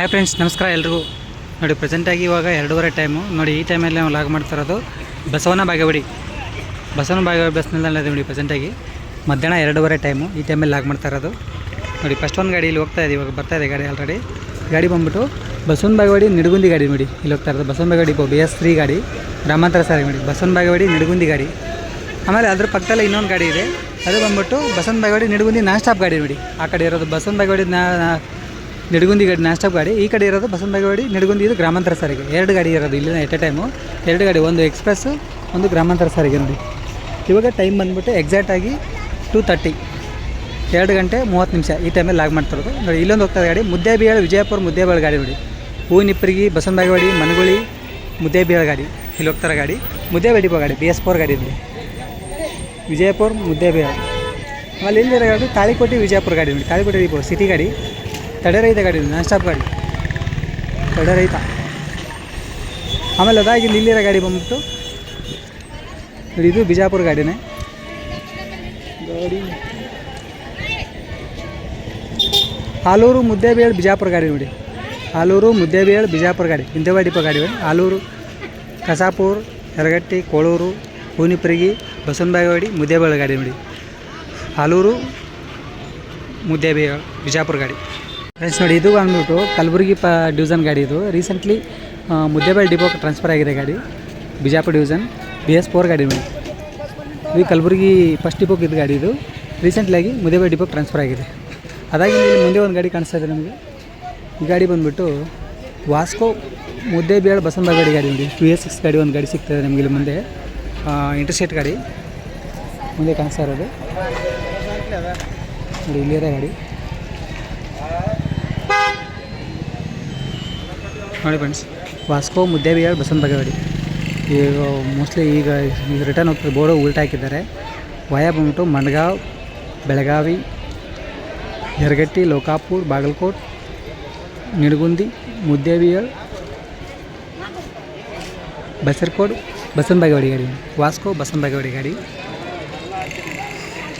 Hi friends ನಮಸ್ಕಾರ ಎಲ್ರಿಗೂ. ನೋಡಿ ಪ್ರೆಸೆಂಟಾಗಿ ಇವಾಗ ಎರಡೂವರೆ ಟೈಮು ನೋಡಿ, ಈ ಟೈಮಲ್ಲಿ ನಾವು ಲಾಗ್ ಮಾಡ್ತಾ ಇರೋದು ಬಸವನ ಬಾಗೇವಾಡಿ. ಬಸವನ ಬಾಗೇವಾಡಿ ಬಸ್ ನಿಲ್ದಾಣ ನೋಡಿ ಪ್ರೆಸೆಂಟಾಗಿ ಮಧ್ಯಾಹ್ನ ಎರಡೂವರೆ ಟೈಮು ಈ ಟೈಮಲ್ಲಿ ಲಾಗ್ ಮಾಡ್ತಾ ಇರೋದು. ನೋಡಿ ಫಸ್ಟ್ ಒಂದು ಗಾಡಿ ಇಲ್ಲಿ ಹೋಗ್ತಾ ಇದೆ, ಇವಾಗ ಬರ್ತಾ ಇದೆ ಗಾಡಿ ಆಲ್ರೆಡಿ ಗಾಡಿ ಬಂದ್ಬಿಟ್ಟು ಬಸವನ ಬಾಗೇವಾಡಿ ನಿಡಗುಂದಿ ಗಾಡಿ ನೋಡಿ, ಇಲ್ಲಿ ಹೋಗ್ತಾ ಇರೋದು. Basavana Bagewadi B S three ಗಾಡಿ. ಗ್ರಾಮಾಂತರ ಸಾರಿ ನೋಡಿ ಬಸವನ ಬಾಗೇವಾಡಿ ನಿಡಗುಂದಿ ಗಾಡಿ. ಆಮೇಲೆ ಅದ್ರ ಪಕ್ಕದಲ್ಲಿ ಇನ್ನೊಂದು ಗಾಡಿ ಇದೆ. ಅದು ಬಂದ್ಬಿಟ್ಟು ಬಸವನ ಬಾಗೇವಾಡಿ ನಿಡಗುಂದಿ ನಾನ್ ಸ್ಟಾಪ್ ಗಾಡಿ ನೋಡಿ. ಆ ಕಡೆ ಇರೋದು ಬಸವನ ಬಾಗೇವಾಡಿ ನಾ- ನಿಡಗುಂದಿ ಗಾಡಿ ನಾನ್ ಗಾಡಿ. ಈ ಕಡೆ ಇರೋದು ಬಸವನ ಬಾಗೇವಾಡಿ, ನಿಡಗುಂದಿ ಇದು ಗ್ರಾಮಾಂತರ ಸಾರಿಗೆ. ಎರಡು ಗಾಡಿ ಇರೋದು ಇಲ್ಲಿನ ಎಟ್ ಎ ಟೈಮು ಎರಡು ಗಾಡಿ, ಒಂದು ಎಕ್ಸ್ಪ್ರೆಸ್ಸು ಒಂದು ಗ್ರಾಮಾಂತರ ಸಾರಿಗೆ ನೋಡಿ. ಇವಾಗ ಟೈಮ್ ಬಂದ್ಬಿಟ್ಟು ಎಕ್ಸಾಕ್ಟಾಗಿ ಟೂ ತರ್ಟಿ ಎರಡು ಗಂಟೆ ಮೂವತ್ತು ನಿಮಿಷ ಈ ಟೈಮಲ್ಲಿ ಲಾಗ್ ಮಾಡ್ತಿರೋದು. ನೋಡಿ, ಇಲ್ಲೊಂದು ಹೋಗ್ತಾ ಗಾಡಿ ಮುದ್ದೇಬಿಹಾಳ್ ವಿಜಯಪುರ ಮುದ್ದೇಬಿಹಾಳ್ ಗಾಡಿ ನೋಡಿ. ಹೂವಿನಿಪ್ಪರಿಗೆ ಬಸವನ ಬಾಗೇವಾಡಿ, ಮನಗುಳಿ ಮುದ್ದೇಬಿಹಾಳ್ ಗಾಡಿ. ಇಲ್ಲಿ ಹೋಗ್ತಾರೆ ಗಾಡಿ. ಮುದ್ದೇಬೇಡಿಪೋ ಗಾಡಿ ಬಿ ಎಸ್ ಫೋರ್ ಗಾಡಿ ಇದೆ. ವಿಜಯಪುರ ಮುದ್ದೇಬಿಹಾಳ್ ಆಮೇಲೆ ಇಲ್ಲಿರೋ ಗಾಡಿ, ತಾಳಿಕೋಟೆ ವಿಜಯಪುರ ಗಾಡಿ ನೋಡಿ. ತಾಳಿಕೋಟೆ ಸಿಟಿ ಗಾಡಿ. ತಡೆರಹಿತ ಗಾಡಿ ನಾನ್ ಸ್ಟಾಪ್ ಗಾಡಿ. ತಡೆರಹಿತ ಆಮೇಲೆ ಅದಾಗಿ ಇಲ್ಲಿ ಇಲ್ಲಿರೋ ಗಾಡಿ ಬಂದ್ಬಿಟ್ಟು ಇದು ಬಿಜಾಪುರ ಗಾಡಿನೇ. ಗಾಡಿ ಆಲೂರು ಮುದ್ದೇಬೇಳ್ ಬಿಜಾಪುರ ಗಾಡಿ ನೋಡಿ. ಆಲೂರು ಮುದ್ದೇಬೇಳ್ ಬಿಜಾಪುರ ಗಾಡಿ ಇಂತೇವಾಡಿ ಡಿಪೋ ಗಾಡಿ ಆಲೂರು ಕಸಾಪುರ್, ಯರಗಟ್ಟಿ, ಕೋಳೂರು, ಹೂನಿಪರಿಗಿ, ಬಸವನಬಾಗೇವಾಡಿ ಮುದ್ದೇಬೇಳ ಗಾಡಿ ನೋಡಿ. ಆಲೂರು ಮುದ್ದೇಬೇಳ್ ಬಿಜಾಪುರ ಗಾಡಿ. ಫ್ರೆಂಡ್ಸ್ ನೋಡಿ, ಇದು ಬಂದ್ಬಿಟ್ಟು ಕಲಬುರಗಿ ಪ ಡಿವಿಷನ್ ಗಾಡಿ ಇದು. ರೀಸೆಂಟ್ಲಿ ಮುದ್ದೇಬೇಳ್ ಡಿಪೋಗೆ ಟ್ರಾನ್ಸ್ಫರ್ ಆಗಿದೆ ಗಾಡಿ. Bijapur division B S four ಗಾಡಿ ನೋಡಿ. ಇದು ಕಲಬುರಗಿ ಫಸ್ಟ್ ಡಿಪೋಗೆ ಗಾಡಿ ಇದು. ರೀಸೆಂಟ್ಲಾಗಿ ಮುದ್ದೇಬೇಳ್ ಡಿಪೋಗೆ ಟ್ರಾನ್ಸ್ಫರ್ ಆಗಿದೆ. ಅದಾಗಿ ಇಲ್ಲಿ ಮುಂದೆ ಒಂದು ಗಾಡಿ ಕಾಣಿಸ್ತಾ ಇದೆ ನಮಗೆ. ಈ ಗಾಡಿ ಬಂದುಬಿಟ್ಟು ವಾಸ್ಕೋ ಮುದ್ದೇಬೇಳ್ ಬಸಂಬ ಗಾಡಿ ನೋಡಿ. ಟು ಎಸ್ ಸಿಕ್ಸ್ ಗಾಡಿ ಒಂದು ಗಾಡಿ ಸಿಗ್ತದೆ ನಮಗೆ ಇಲ್ಲಿ ಮುಂದೆ. ಇಂಟರ್ಸ್ಟೇಟ್ ಗಾಡಿ. ಮುಂದೆ ಕಾಣಿಸ್ತಾ ಇರೋದು. ನೋಡಿ, ಇಲ್ಲಿರೋ ಗಾಡಿ. ನೋಡಿ ಫ್ರೆಂಡ್ಸ್ ವಾಸ್ಕೋ ಮುದ್ದೇಬಿಹಾಳ್ ಬಸಂತ ಬಗವಾಡಿ. ಈಗ ಮೋಸ್ಟ್ಲಿ ಈಗ ಈಗ ರಿಟರ್ನ್ ಹೋಗ್ತಾರೆ ಬೋರ್ಡ್ ಉಲ್ಟಾ ಹಾಕಿದ್ದಾರೆ. ವಯ ಬಂದ್ಬಿಟ್ಟು ಮಣ್ಗಾವ್, ಬೆಳಗಾವಿ, ಯರಗಟ್ಟಿ, ಲೋಕಾಪುರ್, ಬಾಗಲಕೋಟ್, ನಿಡಗುಂದಿ ಮುದ್ದೇಬಿಹಾಳ್ ಬಸರ್ಕೋಡ್, ಬಸವನ ಬಾಗೇವಾಡಿ ಗಾಡಿ. ವಾಸ್ಕೋ ಬಸವನ ಬಾಗೇವಾಡಿ ಗಾಡಿ.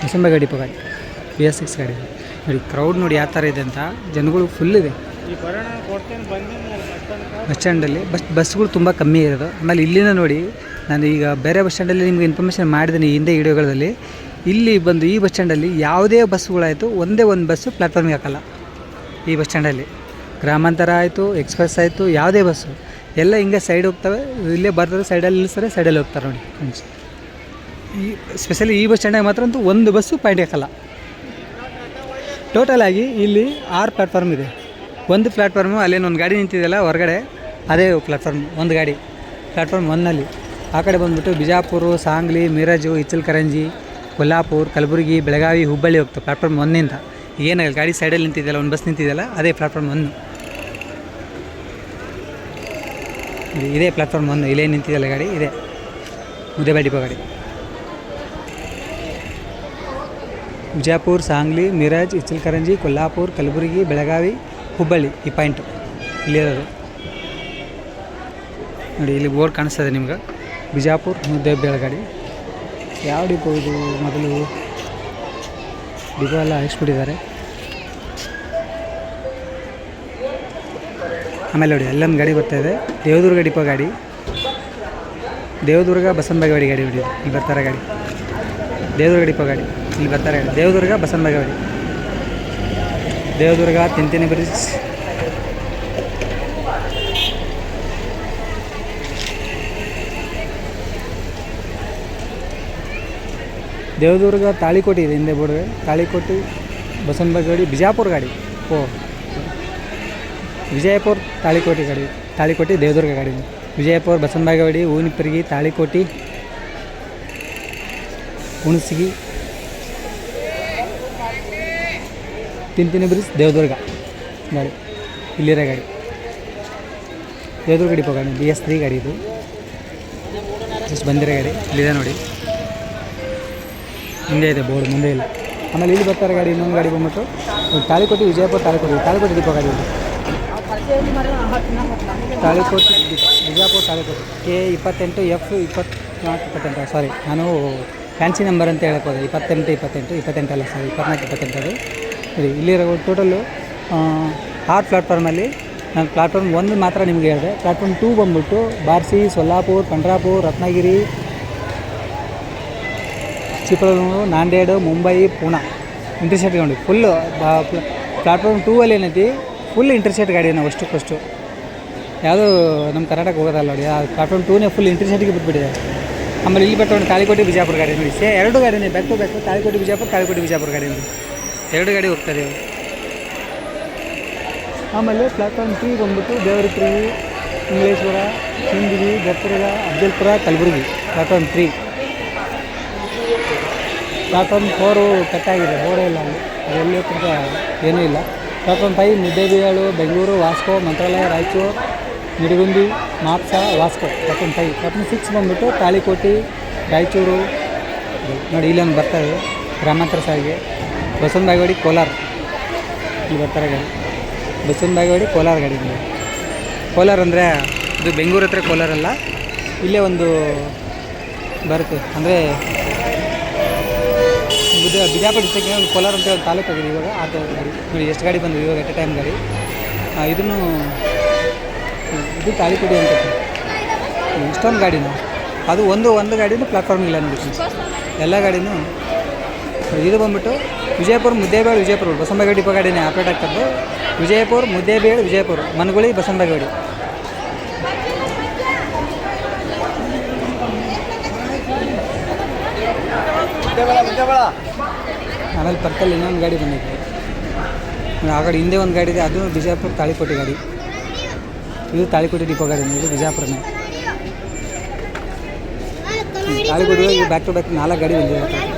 ಬಸವನ ಬಾಗೇವಾಡಿ ಪಗಾಡಿ ಗಾಡಿ ಬಿ ಎಸ್ ಸಿಕ್ಸ್ ಗಾಡಿ. ನೋಡಿ ಕ್ರೌಡ್ ನೋಡಿ ಯಾವ ಥರ ಇದೆ ಅಂತ. ಜನಗಳು ಫುಲ್ ಇದೆ. ಬಸ್ ಸ್ಟ್ಯಾಂಡಲ್ಲಿ. ಬಸ್ ಬಸ್ಗಳು ತುಂಬ ಕಮ್ಮಿ ಇರೋದು. ಆಮೇಲೆ ಇಲ್ಲಿನ ನೋಡಿ, ನಾನು ಈಗ ಬೇರೆ ಬಸ್ ಸ್ಟ್ಯಾಂಡಲ್ಲಿ ನಿಮಗೆ ಇನ್ಫಾರ್ಮೇಷನ್ ಮಾಡಿದ್ದೀನಿ ಹಿಂದೆ ವಿಡಿಯೋಗಳಲ್ಲಿ ಇಲ್ಲಿ ಬಂದು ಈ ಬಸ್ ಸ್ಟ್ಯಾಂಡಲ್ಲಿ ಯಾವುದೇ ಬಸ್ಗಳಾಯಿತು ಒಂದೇ ಒಂದು ಬಸ್ಸು ಪ್ಲ್ಯಾಟ್ಫಾರ್ಮ್ಗೆ ಹಾಕಲ್ಲ. ಈ ಬಸ್ ಸ್ಟ್ಯಾಂಡಲ್ಲಿ. ಗ್ರಾಮಾಂತರ ಆಯಿತು ಎಕ್ಸ್ಪ್ರೆಸ್ ಆಯಿತು, ಯಾವುದೇ ಬಸ್ಸು. ಎಲ್ಲ ಹಿಂಗೆ ಸೈಡ್ ಹೋಗ್ತವೆ, ಇಲ್ಲೇ ಬರ್ತಾರೆ ಸೈಡಲ್ಲಿ ನಿಲ್ಲಿಸ್ತಾರೆ ಸೈಡಲ್ಲಿ ಹೋಗ್ತಾರೆ ನೋಡಿ ಫ್ರೆಂಡ್ಸ್ ಈ ಸ್ಪೆಷಲಿ ಈ ಬಸ್ ಸ್ಟ್ಯಾಂಡಾಗ ಮಾತ್ರ ಅಂತೂ ಒಂದು ಬಸ್ಸು ಪಾಯಿಂಟ್ ಹಾಕಲ್ಲ. ಟೋಟಲ್ ಆಗಿ ಇಲ್ಲಿ ಆರು ಪ್ಲ್ಯಾಟ್ಫಾರ್ಮ್ ಇದೆ. ಒಂದು ಪ್ಲ್ಯಾಟ್ಫಾರ್ಮು ಅಲ್ಲೇನು ಒಂದು ಗಾಡಿ ನಿಂತಿದೆಯಲ್ಲ ಹೊರಗಡೆ, ಅದೇ ಪ್ಲಾಟ್ಫಾರ್ಮ್, ಒಂದು ಗಾಡಿ. ಪ್ಲ್ಯಾಟ್ಫಾರ್ಮ್ ಒನ್ನಲ್ಲಿ ಆ ಕಡೆ ಬಂದುಬಿಟ್ಟು ಬಿಜಾಪುರ, ಸಾಂಗ್ಲಿ, ಮಿರಜು, ಇಚ್ಚಲ್ಕರಂಜಿ, ಕೊಲ್ಲಾಪುರ್, ಕಲಬುರಗಿ, ಬೆಳಗಾವಿ, ಹುಬ್ಬಳ್ಳಿ ಹೋಗ್ತವೆ ಪ್ಲ್ಯಾಟ್ಫಾರ್ಮ್ ಒಂದಿಂದ ಏನಾಗಲ್ಲ, ಗಾಡಿ ಸೈಡಲ್ಲಿ ನಿಂತಿದೆಯಲ್ಲ, ಒಂದು ಬಸ್ ನಿಂತಿದೆಯಲ್ಲ, ಅದೇ ಪ್ಲ್ಯಾಟ್ಫಾರ್ಮ್ ಒಂದು ಇದು- ಪ್ಲ್ಯಾಟ್ಫಾರ್ಮ್ ಒಂದು ಇಲ್ಲೇ ನಿಂತಿದೆಯಲ್ಲ ಗಾಡಿ, ಇದೆ. ಮುದ್ದೇಬೇಡಿ ಡಿಪೋ ಗಾಡಿ. ಬಿಜಾಪುರ್, ಸಾಂಗ್ಲಿ, ಮಿರಜ್, ಇಚ್ಚಲ್ಕರಂಜಿ, ಕೊಲ್ಲಾಪುರ್, ಕಲಬುರಗಿ, ಬೆಳಗಾವಿ ಹುಬ್ಬಳ್ಳಿ, ಈ ಪಾಯಿಂಟು ಇಲ್ಲಿರೋದು ನೋಡಿ, ಇಲ್ಲಿ ಬೋರ್ಡ್ ಕಾಣಿಸ್ತದೆ ನಿಮ್ಗೆ. ಬಿಜಾಪುರ್, ಮುದ್ದೆ ಬೆಳಗಾಡಿ. ಯಾವ ಡಿಪೋ ಇದು? ಮೊದಲು ಡಿಪೋ ಎಲ್ಲ ಹಾಕ್ಸ್ಬಿಟ್ಟಿದ್ದಾರೆ. ಆಮೇಲೆ ನೋಡಿ, ಅಲ್ಲೊಂದು ಗಾಡಿ ಬರ್ತಾ ಇದೆ. ದೇವದುರ್ಗ ಡಿಪೋ ಗಾಡಿ. ದೇವದುರ್ಗ ಬಸವನಬಾಗೇವಾಡಿ ಗಾಡಿ ಹೊಡಿ ಇಲ್ಲಿ ಬರ್ತಾರೆ ಗಾಡಿ. ದೇವದುರ್ಗ ಡಿಪೋ ಗಾಡಿ. ಇಲ್ಲಿ ಬರ್ತಾರೆ ಗಾಡಿ. ದೇವದುರ್ಗ ಬಸವನಬಾಗೇವಾಡಿ. ದೇವದುರ್ಗ, ತಿಂತಿನಿ ಬ್ರಿಡ್ಜ್ ದೇವದುರ್ಗ ತಾಳಿಕೋಟೆ ಇದೆ ಹಿಂದೆ ಬೋರ್ಡ್ಗೆ ತಾಳಿಕೋಟೆ ಗಾಡಿ ಬಿಜಾಪುರ ಗಾಡಿ. ಓ. ವಿಜಯಪುರ ತಾಳಿಕೋಟೆ ಗಾಡಿ. ತಾಳಿಕೋಟೆ, ದೇವದುರ್ಗ ಗಾಡಿ. ವಿಜಯಪುರ ಬಸವನಬಾಗೇವಾಡಿ ಹೂವಿನಪರಿಗೆ, ತಾಳಿಕೋಟೆ, ಹುಣಸಗಿ ತಿಂತಿನಿ ಬ್ರಿಸ್ ದೇವದುರ್ಗ. ಗಾಡಿ ಇಲ್ಲಿರೋ ಗಾಡಿ. ದೇವದುರ್ಗ ಡಿಪೋ ಗಾಡಿ ಬಿ ಎಸ್ ತ್ರೀ ಗಾಡಿ ಇದು. ಜಸ್ಟ್ ಬಂದಿರೋ ಗಾಡಿ, ಇಲ್ಲಿದೆ ನೋಡಿ. ಹಿಂದೆ ಇದೆ ಬೋರ್ಡ್, ಮುಂದೆ ಇಲ್ಲ. ಆಮೇಲೆ ಇಲ್ಲಿ ಬರ್ತಾರೆ ಗಾಡಿ, ಇನ್ನೊಂದು ಗಾಡಿ ಬಂದ್ಬಿಟ್ಟು. ತಾಳಿಕೋಟೆ, ವಿಜಯಪುರ ತಾಳಿಕೋಟೆ ತಾಳಿಕೋಟೆ ಡಿಪೋ ಗಾಡಿ ಇದು. ತಾಳಿಕೋಟೆ ವಿಜಯಪುರ ತಾಳಿಕೋಟೆ. ಕೆ ಇಪ್ಪತ್ತೆಂಟು, ಎಫ್ ಇಪ್ಪತ್ನಾಲ್ಕು, ಇಪ್ಪತ್ತೆಂಟು ಸಾರಿ ನಾನು ಫ್ಯಾನ್ಸಿ ನಂಬರ್ ಅಂತ ಹೇಳಕ್ಕೆ ಹೋದೆ. ಇಪ್ಪತ್ತೆಂಟು ಇಪ್ಪತ್ತೆಂಟು ಇಪ್ಪತ್ತೆಂಟಲ್ಲ ಸಾರಿ ಇಪ್ಪತ್ನಾಲ್ಕು, ಇಪ್ಪತ್ತೆಂಟು ಇಲ್ಲಿ ಇಲ್ಲಿರೋ ಟೋಟಲ್ಲು ಆರು ಪ್ಲಾಟ್ಫಾರ್ಮಲ್ಲಿ ನಾನು ಪ್ಲಾಟ್ಫಾರ್ಮ್ ಒಂದು ಮಾತ್ರ ನಿಮಗೆ ಹೇಳಿದೆ. ಪ್ಲಾಟ್ಫಾರ್ಮ್ ಟೂ ಬಂದ್ಬಿಟ್ಟು ಬಾರ್ಸಿ ಸೊಲ್ಲಾಪುರ್ ಪಂಡ್ರಾಪುರ್ ರತ್ನಗಿರಿ ಚಿಕ್ಕಮಗಳೂರು ನಾಂದೇಡು ಮುಂಬೈ ಪೂನಾ ಇಂಟರ್ಸೆಟ್ ಗಾಡಿ ಫುಲ್ಲು ಪ್ಲಾಟ್ಫಾರ್ಮ್ ಟೂ ಅಲ್ಲಿ ಏನೈತಿ? ಫುಲ್ ಇಂಟರ್ಸೆಟ್ ಗಾಡಿ ನಾವು ಅಷ್ಟಕ್ಕಷ್ಟು ಯಾವುದೂ ನಮ್ಮ ಕರ್ನಾಟಕ ಹೋಗೋದಲ್ಲ ನೋಡಿ, ಆ ಪ್ಲಾಟ್ಫಾರ್ಮ್ ಟೂನೇ ಫುಲ್ ಇಂಟರ್ಸೆಟ್ಗೆ ಬಿಟ್ಬಿಟ್ಟಿದೆ. ಆಮೇಲೆ ಇಲ್ಲಿ ಬಿಟ್ಟು ತಾಳಿಕೋಟೆ, ಬಿಜಾಪುರ ಗಾಡಿ ನೋಡಿ. ಸೇ ಎರಡು ಗಾಡಿನೇ back to back Talikote, Bijapur Talikote, Bijapur ಗಾಡಿ ನೋಡಿ. ಎರಡು ಗಾಡಿ ಹೋಗ್ತದೆ. ಆಮೇಲೆ ಪ್ಲಾಟ್ಫಾರ್ಮ್ ತ್ರೀ ಬಂದ್ಬಿಟ್ಟು Devarapuri Ingaleshwar Sindagi Gattaraga Afzalpur Kalaburagi. Platform three platform four ಕಟ್ಟಾಗಿದೆ ಬೋರ್ಡೇ ಇಲ್ಲ ಅಲ್ಲಿ. ಕೂಡ ಏನೂ ಇಲ್ಲ. Platform five Muddebihal Bengaluru, Vasco, Mantralaya, Raichur, Nidagundi, Mapusa, Vasco. Platform five platform six ಬಂದ್ಬಿಟ್ಟು ತಾಳಿಕೋಟಿ, ರಾಯಚೂರು. ನೋಡಿ, ಇಲ್ಲೊಂದು ಬರ್ತಾರೆ ಗ್ರಾಮಾಂತರ ಸಾರಿಗೆ. ಬಸವನ ಬಾಗೇವಾಡಿ ಕೋಲಾರ. ಇಲ್ಲಿ ಬರ್ತಾರೆ ಗಾಡಿ. ಬಸವನ ಬಾಗೇವಾಡಿ ಕೋಲಾರ ಗಾಡಿ ಕೋಲಾರ ಅಂದರೆ ಇದು ಬೆಂಗಳೂರು ಹತ್ರ ಕೋಲಾರ ಅಲ್ಲ. ಇಲ್ಲೇ ಒಂದು ಬರುತ್ತೆ. ಅಂದರೆ ಬಿಜ ಬಿಜಾಪುರ ಡಿಸ್ಟಿಕ್ಗೆ ಒಂದು ಕೋಲಾರ ಅಂತ ಒಂದು ತಾಲೂಕು ಆಗಿದೆ ಇವಾಗ. ಆ ಗಾಡಿ. ನೋಡಿ, ಎಷ್ಟು ಗಾಡಿ ಬಂದಿದೆ ಇವಾಗ ಎಟ್ ಎ ಟೈಮ್ ಗಾಡಿ. ಇದನ್ನು, ಇದು ತಾಳಿಕೋಟಿ ಅಂತ ಇಷ್ಟೊಂದು ಗಾಡಿನೂ. ಅದು ಒಂದು ಒಂದು ಗಾಡಿನೂ ಪ್ಲಾಟ್ಫಾರ್ಮ್ ಇಲ್ಲ ನೋಡಿ ಎಲ್ಲ ಗಾಡಿನೂ ಇದು ಬಂದ್ಬಿಟ್ಟು ವಿಜಯಪುರ ಮುದ್ದೇಬೇಳು ವಿಜಯಪುರ ಬಸವನಬಾಗೇವಾಡಿ ಉಪಗಾಡಿನೇ ಆಪರೇಟ್ ಆಗ್ತದ್ದು ವಿಜಯಪುರ ಮುದ್ದೇಬೇಳು ವಿಜಯಪುರ ಮನಗುಳಿ ಬಸಂಬಗಡಿ ಆಮೇಲೆ ಪಕ್ಕದಲ್ಲಿ ಇನ್ನೊಂದು ಗಾಡಿ ಬಂದಿದೆ. ಆ ಕಡೆ ಹಿಂದೆ ಒಂದು ಗಾಡಿ ಇದೆ. ಅದು ಬಿಜಾಪುರ ತಾಳಿಕೋಟೆ ಗಾಡಿ. ಇದು ತಾಳಿಕೋಟೆ ಡಿಪೋ ಗಾಡಿ ಇದು ಬಿಜಾಪುರನೇ. ತಾಳಿಕೋಟೆ ಬ್ಯಾಕ್ ಟು ಬ್ಯಾಕ್ ನಾಲ್ಕು ಗಾಡಿ ಬಂದಿದೆ.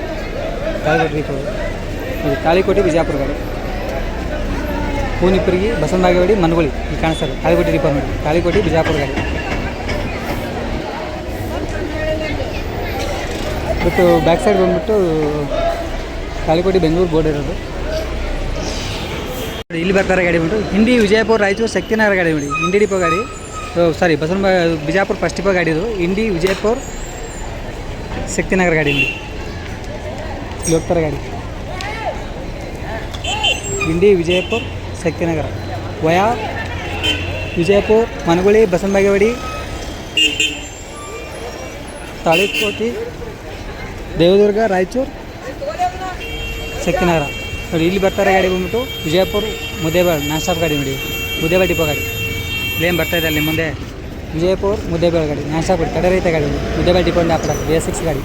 ತಾಳಿಕೋಟೆ ಬಿಜಾಪುರ ಗಾಡಿ ಪೂನಿಪುರಿಗೆ, ಬಸವನಬಾಗೇವಾಡಿ, ಮನಗುಳಿ ಇಲ್ಲಿ ಕಾಣಿಸ್ತಾರೆ ತಾಳಿಕೋಟೆ ಡಿಪಾರ್ಟ್ಮೆಂಟ್ ಬಿಜಾಪುರ ಗಾಡಿ ಬಟ್ ಬ್ಯಾಕ್ ಸೈಡ್ ಬಂದುಬಿಟ್ಟು ತಾಳಿಕೋಟೆ ಬೆಂಗಳೂರು ಬೋರ್ಡ್ ಇರೋದು. ಇಲ್ಲಿ ಬರ್ತಾರೆ ಗಾಡಿ ಬಿಟ್ಟು ಹಿಂಡಿ ವಿಜಯಪುರ ರಾಯಚೂರು ಶಕ್ತಿನಗರ ಗಾಡಿ ಬಿಡಿ ಹಿಂಡಿ ಡಿಪೋ ಗಾಡಿ. ಸಾರಿ ಬಸವನ ಬಿಜಾಪುರ ಫಸ್ಟ್ ಡಿಪೋ ಗಾಡಿ ಇದು. ಹಿಂಡಿ ವಿಜಯಪುರ ಶಕ್ತಿನಗರ ಗಾಡಿ ನೋಡಿ ಇಲ್ಲಿ ಹೋಗ್ತಾರೆ ಗಾಡಿ. ಹಿಂಡಿ ವಿಜಯಪುರ ಶಕ್ತಿನಗರ. ವಯಾ ವಿಜಯಪುರ ಮನಗುಳಿ ಬಸವನಬಾಗೇವಾಡಿ ತಾಳಿಕೋಟಿ ದೇವದುರ್ಗ ರಾಯಚೂರು ಶಕ್ತಿನಗರ. ನೋಡಿ, ಇಲ್ಲಿ ಬರ್ತಾರೆ ಗಾಡಿ ಬಂದ್ಬಿಟ್ಟು ವಿಜಯಪುರ ಮುದ್ದೇಬೇಳೆ ನಾನ್ ಸ್ಟಾಪ್ ಗಾಡಿ ನೋಡಿ. ಮುದ್ದೇಬೇಳೆ ಡಿಪೋ ಗಾಡಿ. ಇಲ್ಲೇನು ಬರ್ತಾ ಇದೆ ಅಲ್ಲಿ ಮುಂದೆ. ವಿಜಯಪುರ ಮುದ್ದೇಬೇಳೆ ಗಾಡಿ. ನಾನ್ ಸ್ಟಾಪ್ ಗಾಡಿ. ಕಡೆ ರೈತ ಗಾಡಿ. ಮುದ್ದೇಬೇಳೆ ಡಿಪೋ ಹಾಕ್ತಾರೆ. ಬಿ ಎಸ್ ಸಿಕ್ಸ್ ಗಾಡಿ.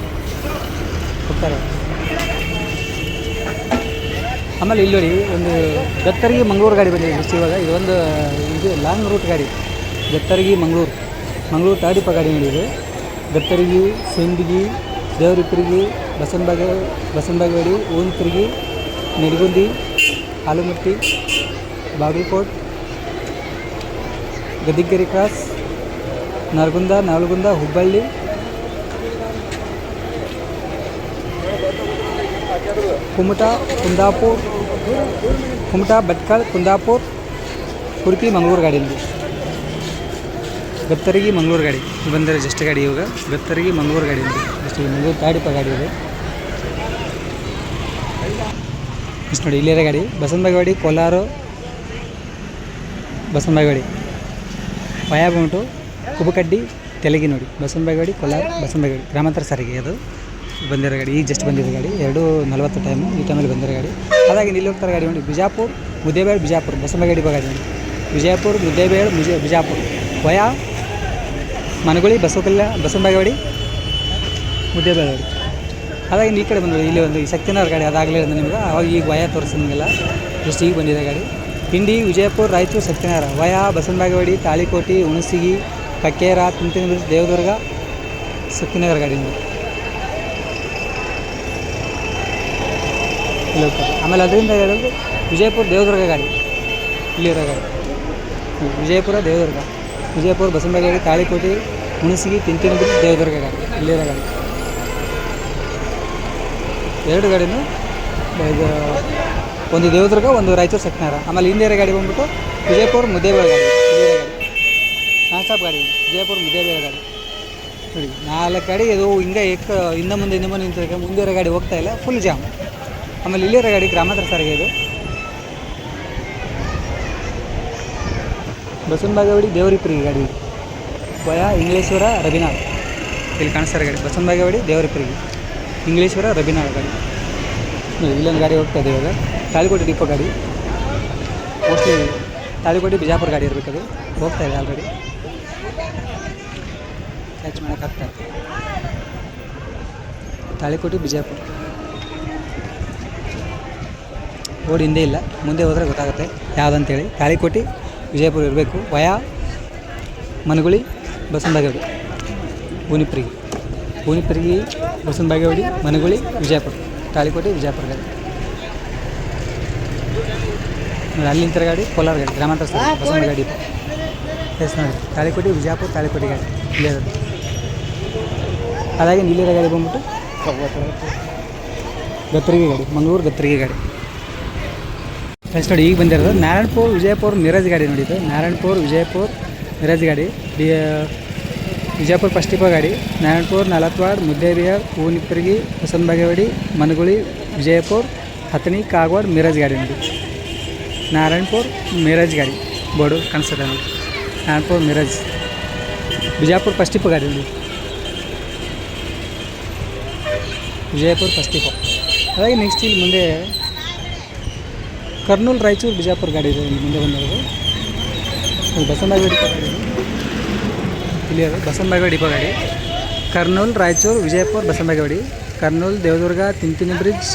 ಹೋಗ್ತಾರೆ. ಆಮೇಲೆ ಇಲ್ಲಿ ನೋಡಿ, ಒಂದು ದತ್ತರಿಗೆ ಮಂಗಳೂರು ಗಾಡಿ ಬಂದಿದೆ ಜಸ್ಟ್ ಇವಾಗ ಇದೊಂದು ಇದು ಲಾಂಗ್ ರೂಟ್ ಗಾಡಿ. ದತ್ತರಿಗೆ ಮಂಗಳೂರು. ಮಂಗಳೂರು ತಾಡಿಪ ಗಾಡಿ ನೋಡಿ ಇದು. ದತ್ತರಿಗೆ ಸಿಂದಗಿ ದೇವರಿಪುರಿಗೆ ಬಸನ್ಬಾಗ ಬಸನ್ಬಾಗವಾಡಿ ಓನ್ತಿರ್ಗಿ ನೆಡಗುಂದಿ ಆಲಮಟ್ಟಿ ಬಾಗಲಕೋಟ್ ಗದಿಗೆರೆ ಕ್ರಾಸ್ ನರಗುಂದ, ನಾಲ್ಗುಂದ, ಹುಬ್ಬಳ್ಳಿ ಕುಮಟಾ, ಕುಂದಾಪುರ್, ಕುಮಟಾ, ಭಟ್ಕಳ, ಕುಂದಾಪುರ್, ಉಡುಪಿ, ಮಂಗಳೂರು ಗಾಡಿಯಲ್ಲಿ ಗತ್ತರಿಗೆ ಮಂಗಳೂರು ಗಾಡಿ. ಬಂದರೆ ಜಸ್ಟ್ ಗಾಡಿ ಇವಾಗ. ಗತ್ತರಿಗೆ ಮಂಗಳೂರು ಗಾಡಿ ಇದೆ ಜಸ್ಟ್ ಮಂಗಳೂರು ತಾಡಿಪ ಗಾಡಿ ಇದೆ. ಇಷ್ಟು ನೋಡಿ, ಇಲ್ಲಿರೋ ಗಾಡಿ. ಬಸವನಬಾಗೇವಾಡಿ ಕೋಲಾರ ಬಸವನಬಾಗೇವಾಡಿ ವಯ ಬಂದ್ಬಿಟ್ಟು ಕುಬಕಡ್ಡಿ, ತೆಲಗಿ ನೋಡಿ. ಬಸವನಬಾಗೇವಾಡಿ ಕೋಲಾರ ಬಸವನಬಾಗೇವಾಡಿ ಗ್ರಾಮಾಂತರ ಸಾರಿಗೆ ಅದು. ಬಂದಿರೋ ಗಾಡಿ, ಈಗ ಜಸ್ಟ್ ಬಂದಿರೋ ಗಾಡಿ, ಎರಡು ನಲವತ್ತು ಟೈಮು ಈ ಟೈಮಲ್ಲಿ ಬಂದಿರೋ ಗಾಡಿ. ಅದಾಗಿ ಇಲ್ಲಿ ಹೋಗ್ತಾರೆ ಗಾಡಿ ನೋಡಿ ಬಿಜಾಪುರ ಮುದ್ದೇಬೇಳೆ ಬಿಜಾಪುರ ಬಸವನಬಾಗೇವಾಡಿ ಗಾಡಿ ನೋಡಿ ವಿಜಯಪುರ ಮುದ್ದೇಬೇಳೆ ಮುಜ ಬಿಜಾಪುರ. ವಯ, ಮನಗುಳಿ, ಬಸವಕಲ್ಯ, ಬಸವನಬಾಗೇವಾಡಿ ಮುದ್ದೇಬೇಳೆ ಹಾಗಾಗಿ ಈ ಕಡೆ ಬಂದು ಇಲ್ಲಿ ಒಂದು ಈ ಶಕ್ತಿನಗರ ಗಾಡಿ ಅದಾಗಲೇ ಇರೋದು ನಿಮ್ಗೆ. ಅವಾಗ ಈಗ ವಯ ತೋರಿಸಿದಂಗೆಲ್ಲ ಜಸ್ಟ್ ಈಗ ಬಂದಿದೆ ಗಾಡಿ. ಪಿಂಡಿ, ವಿಜಯಪುರ, ರಾಯಚೂರು, ಶಕ್ತಿನಗರ. ವಯ, ಬಸವನಬಾಗೇವಾಡಿ, ತಾಳಿಕೋಟಿ, ಹುಣಸಿಗಿ, ಕಕ್ಕೇರ ತುಂತಿನ ದೇವದುರ್ಗ, ಶಕ್ತಿನಗರ ಗಾಡಿ ನೋಡಿ ಇಲ್ಲಿ ಹೋಗ್ತಾರೆ ಆಮೇಲೆ ಅದರಿಂದ ಹೇಳೋದು ವಿಜಯಪುರ ದೇವದುರ್ಗ ಗಾಡಿ. ಇಲ್ಲಿರೋ ಗಾಡಿ. ವಿಜಯಪುರ ದೇವದುರ್ಗ. ವಿಜಯಪುರ ಬಸವನಬಾಗೇವಾಡಿ ತಾಳಿಕೋಟಿ, ಹುಣಸಗಿ, ತಿಂತಿನಗುಡಿ, ದೇವದುರ್ಗ ಗಾಡಿ. ಇಲ್ಲಿರೋ ಗಾಡಿ. ಎರಡು ಗಾಡಿನೂ ಇದು ಒಂದು ದೇವದುರ್ಗ, ಒಂದು ರಾಯಚೂರು ಸಕ್ನಾರ ಆಮೇಲೆ ಹಿಂದೆ ಗಾಡಿ ಬಂದ್ಬಿಟ್ಟು ವಿಜಯಪುರ ಮುದ್ದೇಬೇಳೆ ಗಾಡಿ. ಗಾಡಿ. ನಾನ್ ಸ್ಟಾಪ್ ಗಾಡಿ ವಿಜಯಪುರ ಮುದ್ದೇಬೇಳೆ ಗಾಡಿ. ನೋಡಿ, ನಾಲ್ಕು ಗಾಡಿ, ಇದು ಹಿಂಗೆ ಏಕ ಹಿಂದೆ ಮುಂದೆ ಹಿಂದೆ ಮುಂದೆ ನಿಂತಿರೋಕೆ ಮುಂದಿರೋ ಗಾಡಿ ಹೋಗ್ತಾ ಇಲ್ಲ. ಫುಲ್ ಜಾಮ್ ಆಮೇಲೆ ಇಲ್ಲಿರೋ ಗಾಡಿ ಗ್ರಾಮಾಂತರ ಸಾರಿಗೆ ಇದು. ಬಸವನ ಬಾಗೇವಾಡಿ ದೇವರಿಪುರಿ ಗಾಡಿ. ವಯ ಇಂಗ್ಲೇಶ್ವರ ರಬಿನಾಳ್ ಇಲ್ಲಿ ಕಾಣಿಸ್ತಾರೆ ಗಾಡಿ. ಬಸವನ ಬಾಗೇವಾಡಿ ದೇವರಿಪುರಿಗೆ. ಇಂಗ್ಲೇಶ್ವರ ರಬಿನಾಳ್ ಗಾಡಿ. ಇಲ್ಲೊಂದು ಗಾಡಿ ಹೋಗ್ತಾ ಇದೆ ಇವಾಗ. ತಾಳಿಕೋಟೆ ಡಿಪೋ ಗಾಡಿ. ಮೋಸ್ಟ್ಲಿ ತಾಳಿಕೋಟೆ, ಬಿಜಾಪುರ ಗಾಡಿ ಇರಬೇಕದು. ಹೋಗ್ತಾ ಇದೆ ಆಲ್ರೆಡಿ ಕ್ಯಾಚ್ ಮಾಡೋಕ್ಕಾಗ್ತಾ ತಾಳಿಕೋಟೆ, ಬಿಜಾಪುರ. ರೋಡ್ ಹಿಂದೆ ಇಲ್ಲ, ಮುಂದೆ ಹೋದರೆ ಗೊತ್ತಾಗುತ್ತೆ ಯಾವುದಂತೇಳಿ. ತಾಳಿಕೋಟೆ ವಿಜಯಪುರ ಇರಬೇಕು. ವಯಾ, ಮನಗುಳಿ ಬಸವನ ಬಾಗೇವಾಡಿ ಬೂನಿಪ್ರಿಗೆ ಬೂನಿಪ್ರಿಗೆ ಬಸವನ ಬಾಗೇವಾಡಿ ಮನಗುಳಿ, ವಿಜಯಪುರ. ತಾಳಿಕೋಟೆ ವಿಜಯಪುರ ಗಾಡಿ. ನೋಡಿ, ಅಲ್ಲಿಂದ ತರ ಗಾಡಿ, ಕೋಲಾರ ಗಾಡಿ, ಗ್ರಾಮಾಂತರ ಬಸವನ ಗಾಡಿ ಎಸ್ ನೋಡಿ ತಾಳಿಕೋಟೆ ವಿಜಯಪುರ ತಾಳಿಕೋಟೆ ಗಾಡಿ. ಇಲ್ಲೇ ಇರೋದು. ಅದಾಗಿ ನೀಲಿರ ಗಾಡಿ ಬಂದ್ಬಿಟ್ಟು, ಗತ್ರಿಗೆ ಗಾಡಿ, ಮಂಗಳೂರು ಗತ್ರಿಗೆ ಗಾಡಿ. ನೆಕ್ಸ್ಟ್ ನೋಡಿ, ಈಗ ಬಂದಿರೋದು ನಾರಾಯಣಪುರ ವಿಜಯಪುರ ಮಿರಾಜ್ ಗಾಡಿ ನೋಡಿದ್ದು. ನಾರಾಯಣಪುರ ವಿಜಯಪುರ ಮಿರಾಜ್ ಗಾಡಿ. ಬಿ ವಿಜಯಪುರ ಪಶ್ಚಿಮ ಗಾಡಿ. ನಾರಾಯಣಪುರ ನಾಲತ್ವಾಡ್ ಮುದ್ದೇಬಿಹಾರ್ ಹೂನಿಪ್ಪರಿಗೆ ಹೊಸನ್ ಬಾಗೇವಾಡಿ ಮನಗುಳಿ, ವಿಜಯಪುರ ಹತ್ತನಿ ಕಾಗವಾಡ್ ಮಿರಾಜ್ ಗಾಡಿ ನೋಡಿ. ನಾರಾಯಣಪುರ ಮಿರಾಜ್ ಗಾಡಿ. ಬೋರ್ಡು ಕಾಣಿಸ್ತದೆ ನೋಡಿ. ನಾರಾಯಣಪುರ ಮಿರಾಜ್. ಬಿಜಾಪುರ ಪಶ್ಚಿಮ ಗಾಡಿ ನೋಡಿ. ವಿಜಯಪುರ ಪಶ್ಚಿಮ ಹಾಗಾಗಿ ನೆಕ್ಸ್ಟ್ ಇಲ್ಲಿ ಮುಂದೆ ಕರ್ನೂಲ್, ರಾಯಚೂರು, ಬಿಜಾಪುರ ಗಾಡಿ ಇದೆ ಮುಂದೆ ಬಂದಿರೋದು ಗಾಡಿ ಇದೆ. ಇಲ್ಲಿ ಅದು ಬಸವನಬಾಗೇವಾಡಿ ಡಿಪೋ ಗಾಡಿ. ಕರ್ನೂಲ್, ರಾಯಚೂರು, ವಿಜಯಪುರ ಬಸವನಬಾಗೇವಾಡಿ ಕರ್ನೂಲ್, ದೇವದುರ್ಗ, ತಿಂತಿನ ಬ್ರಿಡ್ಜ್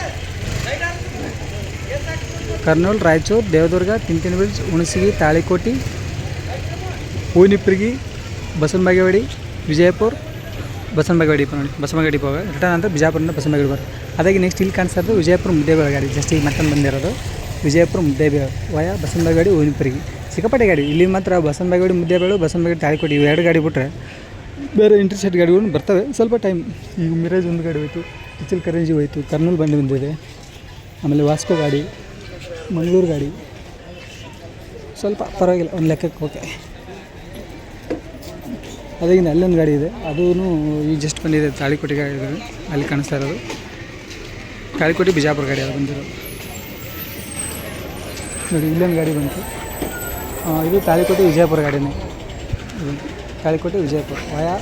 ಕರ್ನೂಲ್, ರಾಯಚೂರು, ದೇವದುರ್ಗ, ತಿಂತಿನ ಬ್ರಿಡ್ಜ್ ಹುಣಸಗಿ, ತಾಳಿಕೋಟಿ ಹೂನಿಪ್ರಿಗಿ ಬಸವನಬಾಗೇವಾಡಿ ವಿಜಯಪುರ ಬಸವನಬಾಗೇವಾಡಿ ಡಿಪೋ ನೋಡಿ ಬಸವನಬಾಗೇವಾಡಿ ಡಿಪೋ ರಿಟರ್ನ್ ಅಂತ ಬಿಜಾಪುರದಿಂದ ಬರೋದು ಅದಾಗಿ ನೆಕ್ಸ್ಟ್ ಇಲ್ಲಿ ಕಾಣಿಸ್ತಾ ವಿಜಯಪುರ ಮುದ್ದೇಬೇಳ ಗಾಡಿ. ಜಸ್ಟ್ ಈಗ ಮತ್ತೊಂದು ಬಂದಿರೋದು. ವಿಜಯಪುರ ಮುದ್ದೇಬೇಳ ವಯ ಬಸವನಬಾಗೇವಾಡಿ ಹೂವಿನಪುರಿಗೆ ಸಿಕ್ಕಾಪಟ್ಟೆ ಗಾಡಿ. ಇಲ್ಲಿ ಮಾತ್ರ ಬಸವನಬಾಗೇವಾಡಿ ಮುದ್ದೇಬೇಳು ಬಸವನಬಾಗೇವಾಡಿ ತಾಳಿಕೋಟಿ ಇವು ಎರಡು ಗಾಡಿ ಬಿಟ್ಟರೆ ಬೇರೆ ಇಂಟ್ರೆಸ್ಟೆಡ್ ಗಾಡಿಗಳು ಬರ್ತವೆ. ಸ್ವಲ್ಪ ಟೈಮ್ ಈಗ ಮಿರೇಜ್ ಒಂದು ಗಾಡಿ ಹೋಯಿತು ಕಿಚಲ್ ಕರಂಜಿ ಹೋಯಿತು ಕರ್ನೂಲ್ ಬಂಡಿ ಬಂದಿದೆ ಆಮೇಲೆ ವಾಸ್ಕೋ ಗಾಡಿ ಮಂಗಳೂರು ಗಾಡಿ. ಸ್ವಲ್ಪ ಪರವಾಗಿಲ್ಲ, ಒಂದು ಲೆಕ್ಕಕ್ಕೆ ಓಕೆ ಅದಾಗಿಂದ ಅಲ್ಲೊಂದು ಗಾಡಿ ಇದೆ. ಅದೂ ಈಗ ಜಸ್ಟ್ ಬಂದಿದೆ, ತಾಳಿಕೋಟೆ ಗಾಡಿ ಅಲ್ಲಿ ಕಾಣಿಸ್ತಾ ಇರೋದು. ತಾಳಿಕೋಟೆ ಬಿಜಾಪುರ ಗಾಡಿ ಅದು ಬಂದಿರೋದು. ನೋಡಿ, ಇಲ್ಲೊಂದು ಗಾಡಿ ಬಂತು. ಇದು ತಾಳಿಕೋಟೆ ವಿಜಯಪುರ ಗಾಡಿನೇ. ತಾಳಿಕೋಟೆ ವಿಜಯಪುರ. ವಯಾ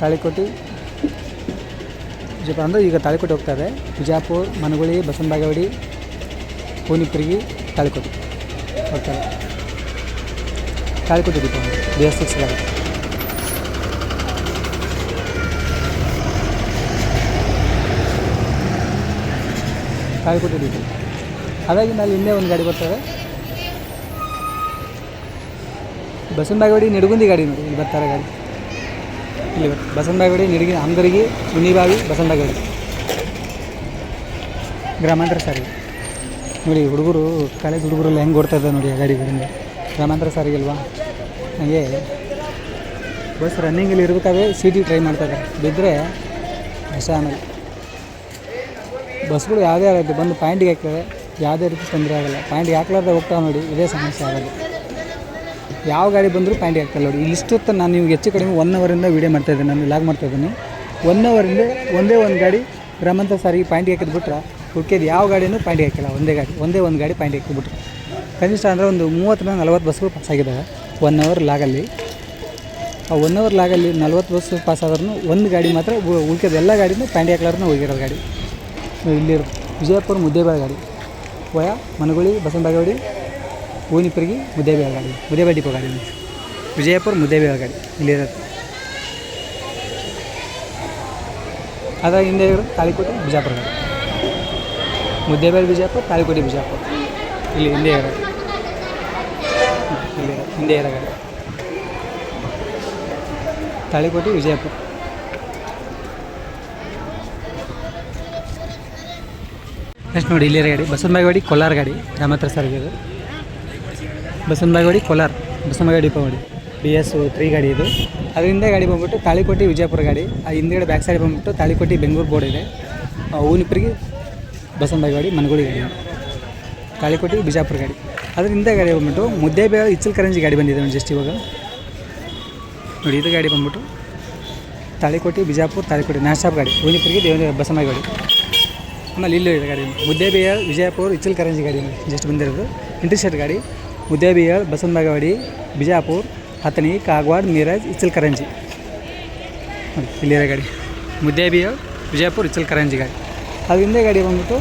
ತಾಳಿಕೋಟೆ ವಿಜಯಪುರ. ಅಂದರೆ ಈಗ ತಾಳಿಕೋಟೆ ಹೋಗ್ತಾರೆ ವಿಜಯಪುರ, ಮನಗುಳಿ ಬಸವನ ಬಾಗೇವಾಡಿ ಹೂನಿಪ್ರಿಗೆ ತಾಳಿಕೋಟೆ ಹೋಗ್ತಾರೆ ತಾಳಿಕೋಟೆ ದೀಪ ಬಿ ಎಸ್ ಸಿಕ್ಸ್ ಗಾಡಿ. ತಾಳಿಕೋಟೆ ಡಿಪೋ ಅದಾಗಿ ಅಲ್ಲಿ ಇನ್ನೇ ಒಂದು ಗಾಡಿ ಬರ್ತಾರೆ ಬಸವನ ಬಾಗೇವಾಡಿ ನಿಡಗುಂದಿ ಗಾಡಿ ನೋಡಿ, ಇಲ್ಲಿ ಬರ್ತಾರೆ ಗಾಡಿ. ಇಲ್ಲಿ ಬಸವನ ಬಾಗೇವಾಡಿ ನಿಡಗಿ ಅಂದರಿಗೆ ಸುನಿಬಾವಿ ಬಸವನ ಬಾಗೇವಾಡಿ ಗ್ರಾಮಾಂತರ ಸಾರಿಗೆ. ನೋಡಿ, ಹುಡುಗರು ಕಾಲೇಜ್ ಹುಡುಗರೆಲ್ಲ ಹೆಂಗೆ ಓಡ್ತಾ ಇದ್ದಾರೆ ನೋಡಿ ಆ ಗಾಡಿಗಳಿಂದ ಗ್ರಾಮಾಂತರ ಸಾರಿಗೆ ಅಲ್ವಾ ಹಾಗೆ ಬಸ್ ರನ್ನಿಂಗಲ್ಲಿ ಇರಬೇಕಾದ್ರೆ ಸಿಟಿ ಟ್ರೈ ಮಾಡ್ತಾರೆ ಬಿದ್ದರೆ ಹೊಸ ಆಮೇಲೆ ಬಸ್ಗಳು ಯಾವುದೇ ಆಗಲಿ ಬಂದು ಪಾಯಿಂಟಿಗೆ ಹಾಕ್ತಾರೆ ಯಾವುದೇ ರೀತಿ ತೊಂದರೆ ಆಗಲ್ಲ. ಪ್ಯಾಂಟ್ ಹಾಕ್ಲಾರ್ದೆ ಹೋಗ್ತಾವೆ ನೋಡಿ, ಇದೇ ಸಮಸ್ಯೆ ಆಗೋದು. ಯಾವ ಗಾಡಿ ಬಂದರೂ ಪ್ಯಾಂಟ್ ಹಾಕ್ತಾರೆ ನೋಡಿ. ಇಷ್ಟೊತ್ತು ನಾನು ನಿಮ್ಗೆ ಹೆಚ್ಚು ಕಡಿಮೆ ಒನ್ ಅವರಿಂದ ವೀಡಿಯೋ ಮಾಡ್ತಾಯಿದ್ದೀನಿ ನಾನು ಲಾಗ್ ಮಾಡ್ತಾಯಿದ್ದೀನಿ ಒನ್ ಅವರಿಂದ ಒಂದೇ ಒಂದು ಗಾಡಿ ರಮಂತ ಸಾರಿಗೆ ಪ್ಯಾಂಟ್ ಹಾಕಿದ್ಬಿಟ್ರೆ ಹುಡ್ಕಿದ್ದು ಯಾವ ಗಾಡಿನೂ ಪ್ಯಾಂಟ್ ಹಾಕಿಲ್ಲ. ಒಂದೇ ಗಾಡಿ, ಒಂದೇ ಒಂದು ಗಾಡಿ ಪ್ಯಾಂಟ್ ಹಾಕಿಬಿಟ್ರು ಕನಿಷ್ಠ ಅಂದರೆ ಒಂದು ಮೂವತ್ತರಿಂದ ನಲ್ವತ್ತು ಬಸ್ಗಳು ಪಾಸ್ ಆಗಿದ್ದಾವೆ ಒನ್ ಅವರ್ ಲಾಗಲ್ಲಿ ಆ ಒನ್ ಅವರ್ ಲಾಗಲ್ಲಿ ನಲ್ವತ್ತು ಬಸ್ ಪಾಸ್ ಆದ್ರೂ ಒಂದು ಗಾಡಿ ಮಾತ್ರ ಉಳ್ಕೋದು ಎಲ್ಲ ಗಾಡಿನೂ ಪ್ಯಾಂಟ್ ಹಾಕ್ಲಾರ್ದು ಹೋಗಿರೋದು ಗಾಡಿ. ಇಲ್ಲಿ ವಿಜಯಪುರ ಮುದ್ದೇಬಾಳ ಗಾಡಿ. ವಯ ಮನಗುಳಿ ಬಸವನ ಬಾಗೇವಾಡಿ ಹೂನಿಪುರಿಗೆ ಮುದ್ದೇಬೇಳೆ ಗಾಡಿ ಮುದ್ದೇಬೇಳೆ ಡಿಪೋ ಗಾಡಿ. ವಿಜಯಪುರ ಮುದ್ದೇಬೇಳೆ ಗಾಡಿ ಇಲ್ಲಿರುತ್ತೆ ಅದಾಗ ಹಿಂದೆ ತಾಳಿಕೋಟೆ, ಬಿಜಾಪುರ ಗಾಡಿ. ಮುದ್ದೇಬೇಳೆ ಬಿಜಾಪುರ, ತಾಳಿಕೋಟೆ, ಬಿಜಾಪುರ. ಇಲ್ಲಿ ಹಿಂದೆ ಇರೋದು. ಇಲ್ಲಿ ಹಿಂದೆ ಇರೋ ಗಾಡಿ. ತಾಳಿಕೋಟೆ, ವಿಜಯಪುರ. ನೆಕ್ಸ್ಟ್ ನೋಡಿ, ಇಲ್ಲಿರೋ ಗಾಡಿ. ಬಸವನ ಬಾಗೇವಾಡಿ, ಕೋಲಾರ ಗಾಡಿ. ನಮ್ಮ ಹತ್ರ ಸರ್ ಇದು ಬಸವನ ಬಾಗೇವಾಡಿ, ಕೋಲಾರ. ಬಸವನ ಬಾಗೇವಾಡಿ ಡಿಪೋ ಗಾಡಿ ಬಿ ಎಸ್ ತ್ರೀ ಗಾಡಿ ಇದು. ಅದರಿಂದ ಗಾಡಿ ಬಂದ್ಬಿಟ್ಟು ತಾಳಿಕೋಟಿ ವಿಜಯಪುರ ಗಾಡಿ. ಆ ಹಿಂದ್ಗಡೆ ಬ್ಯಾಕ್ ಸೈಡ್ ಬಂದ್ಬಿಟ್ಟು ತಾಳಿಕೋಟಿ ಬೆಂಗಳೂರು ಬೋರ್ಡ್ ಇದೆ. ಊನಿಪ್ರಿಗೆ ಬಸವನ ಬಾಗೇವಾಡಿ, ಮನಗುಳಿ ಗಾಡಿ. ತಾಳಿಕೋಟಿ ಬಿಜಾಪುರ ಗಾಡಿ. ಅದರಿಂದ ಗಾಡಿ ಬಂದ್ಬಿಟ್ಟು ಮುದ್ದೇಬೇಳೆ ಇಚ್ಚಲ್ ಕರಂಜಿ ಗಾಡಿ ಬಂದಿದೆ ಒಂದು ಜಸ್ಟ್ ಇವಾಗ. ನೋಡಿ, ಇದು ಗಾಡಿ ಬಂದ್ಬಿಟ್ಟು ತಾಳಿಕೋಟಿ ಬಿಜಾಪುರ ತಾಳಿಕೋಟಿ ನಾಶಾಪ್ ಗಾಡಿ. ಊನಿಪ್ರಿಗೆ ಬಸವನ ಗಾಡಿ ಆಮೇಲೆ ಇಲ್ಲೂ ಇದೆ ಗಾಡಿ. ಮುದ್ದೇಬಿಯ ವಿಜಯಪುರ ಇಚ್ಚಲ್ ಕರಂಜಿ ಗಾಡಿ ಜಸ್ಟ್ ಬಂದಿರೋದು. ಇಂಟರ್ಸೆಟ್ ಗಾಡಿ. ಮುದ್ದೇಬಿಹಾಳ್ ಬಸವನ ಬಾಗವಾಡಿ ಬಿಜಾಪುರ್ ಹತ್ತನಿ ಕಾಗವಾಡ, ಮಿರಾಜ್ ಇಚಲ್ಕರಂಜಿ ಕರಂಜಿ ಇಲ್ಲಿರೋ ಗಾಡಿ. ಮುದ್ದೇಬಿಹಾಳ್ ಇಚ್ಚಲ್ ಕರಂಜಿ ಗಾಡಿ. ಅದು ಹಿಂದೆ ಗಾಡಿ ಬಂದ್ಬಿಟ್ಟು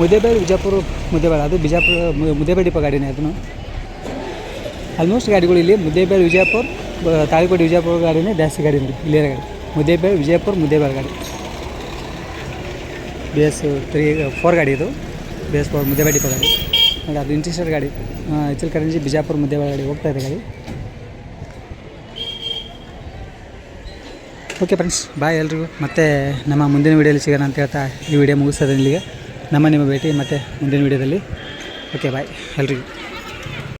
ಮುದ್ದೇಬೇಳೆ ವಿಜಯಪುರ ಮುದ್ದೇಬೇಳೆ ಅದು ಬಿಜಾಪುರ ಮುದ್ದೇಬೇಡಿಪ ಗಾಡಿನೇ ಅದನ್ನು ಆಲ್ಮೋಸ್ಟ್ ಗಾಡಿಗಳು ಇಲ್ಲಿ ಮುದ್ದೇಬೇಳೆ ವಿಜಯಪುರ ತಾಳಿಕೋಟೆ, ವಿಜಯಪುರ ಗಾಡಿನೇ ಜಾಸ್ತಿ ಗಾಡಿ ನೋಡಿ ಗಾಡಿ. ಮುದ್ದೇಬೇಳೆ ವಿಜಯಪುರ ಮುದ್ದೇಬೇಳೆ ಗಾಡಿ. ಬಿ ಎಸ್ ತ್ರೀ ಫೋರ್ ಗಾಡಿ ಇದು. B S four Muddebihal depot ಗಾಡಿ. ಅದು ಇಂಟಿಸ್ಟರ್ ಗಾಡಿ. ಕರಂಜಿ ಬಿಜಾಪುರ ಗಾಡಿ ಹೋಗ್ತಾ ಇದೆ ಗಾಡಿ. ಓಕೆ ಫ್ರೆಂಡ್ಸ್ ಬಾಯ್ ಎಲ್ರಿಗೂ. ಮತ್ತೆ ನಮ್ಮ ಮುಂದಿನ ವೀಡಿಯೋಲಿ ಸಿಗೋಣ ಅಂತ ಹೇಳ್ತಾ ಈ ವಿಡಿಯೋ ಮುಗಿಸ್ತದೆ ಇಲ್ಲಿಗೆ. ನಮ್ಮ ನಿಮ್ಮ ಭೇಟಿ ಮತ್ತು ಮುಂದಿನ ವೀಡಿಯೋದಲ್ಲಿ. ಓಕೆ ಬಾಯ್ ಎಲ್ರಿಗೂ.